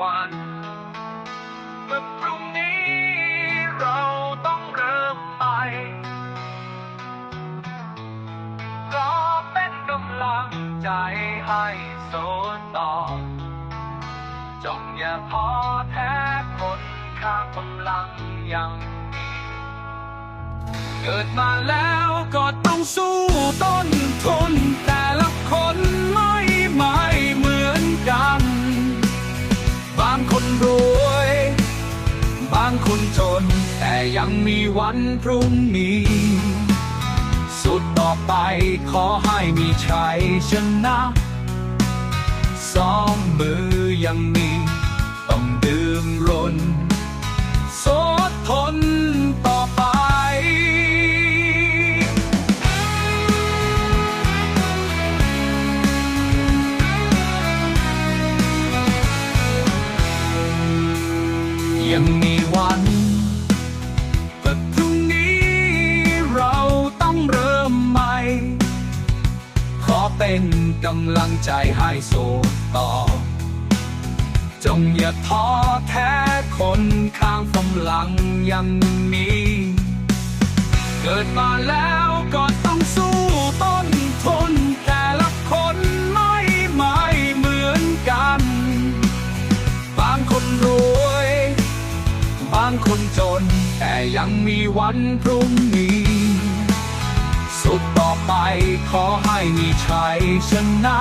วันเมื่อพรุ่งนี้เราต้องเริ่มใหม่ก็เป็นกำลังใจให้โซนต่อ จงอย่าท้อแท้คนข้างกำลังยังมีเกิดมาแล้วางคนจน แต่ยังมีวันพรุ่งนี้ สุดต่อไปขอให้มีชัยชนะ สองมือยังมี ยังมีวันแต่พรุ่งนี้เราต้องเริ่มใหม่ ขอเป็นกำลังใจให้สู้ต่อ จงอย่าท้อแท้คนข้างกำลังยังมี เกิดมาแล้วก็ต้องสู้ต้นทนางคนจน แต่ยังมีวันพรุ่งนี้ สุดต่อไปขอให้มีชัยชนะ